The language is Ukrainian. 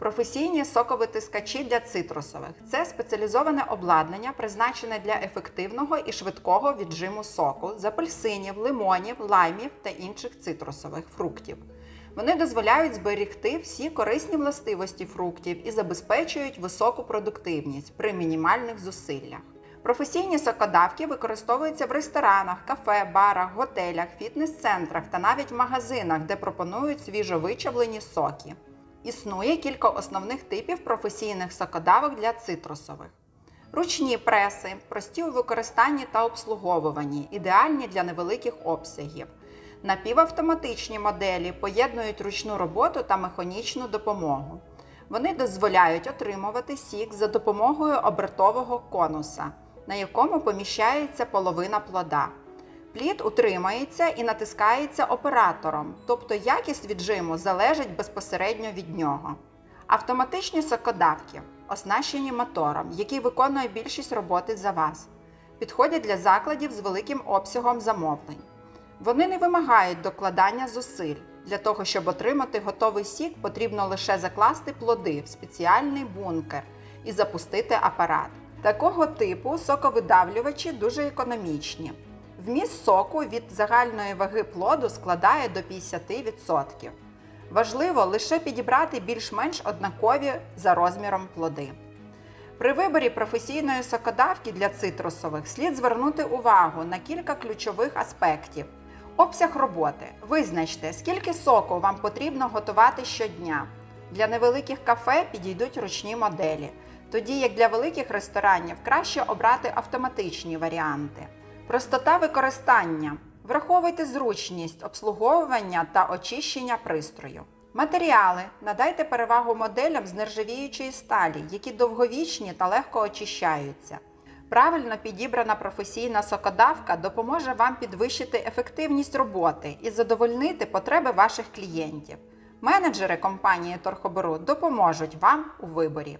Професійні соковитискачі для цитрусових це спеціалізоване обладнання, призначене для ефективного і швидкого віджиму соку з апельсинів, лимонів, лаймів та інших цитрусових фруктів. Вони дозволяють зберегти всі корисні властивості фруктів і забезпечують високу продуктивність при мінімальних зусиллях. Професійні сокодавки використовуються в ресторанах, кафе, барах, готелях, фітнес-центрах та навіть магазинах, де пропонують свіжовичавлені соки. Існує кілька основних типів професійних сокодавок для цитрусових. Ручні преси, прості у використанні та обслуговуванні, ідеальні для невеликих обсягів. Напівавтоматичні моделі поєднують ручну роботу та механічну допомогу. Вони дозволяють отримувати сік за допомогою обертового конуса, на якому поміщається половина плода. Плід утримається і натискається оператором, тобто якість віджиму залежить безпосередньо від нього. Автоматичні сокодавки, оснащені мотором, який виконує більшість роботи за вас, підходять для закладів з великим обсягом замовлень. Вони не вимагають докладання зусиль. Для того, щоб отримати готовий сік, потрібно лише закласти плоди в спеціальний бункер і запустити апарат. Такого типу соковидавлювачі дуже економічні. Вміст соку від загальної ваги плоду складає до 50%. Важливо лише підібрати більш-менш однакові за розміром плоди. При виборі професійної сокодавки для цитрусових слід звернути увагу на кілька ключових аспектів. Обсяг роботи. Визначте, скільки соку вам потрібно готувати щодня. Для невеликих кафе підійдуть ручні моделі, тоді як для великих ресторанів краще обрати автоматичні варіанти. Простота використання. Враховуйте зручність обслуговування та очищення пристрою. Матеріали. Надайте перевагу моделям з нержавіючої сталі, які довговічні та легко очищаються. Правильно підібрана професійна сокодавка допоможе вам підвищити ефективність роботи і задовольнити потреби ваших клієнтів. Менеджери компанії Торхобору допоможуть вам у виборі.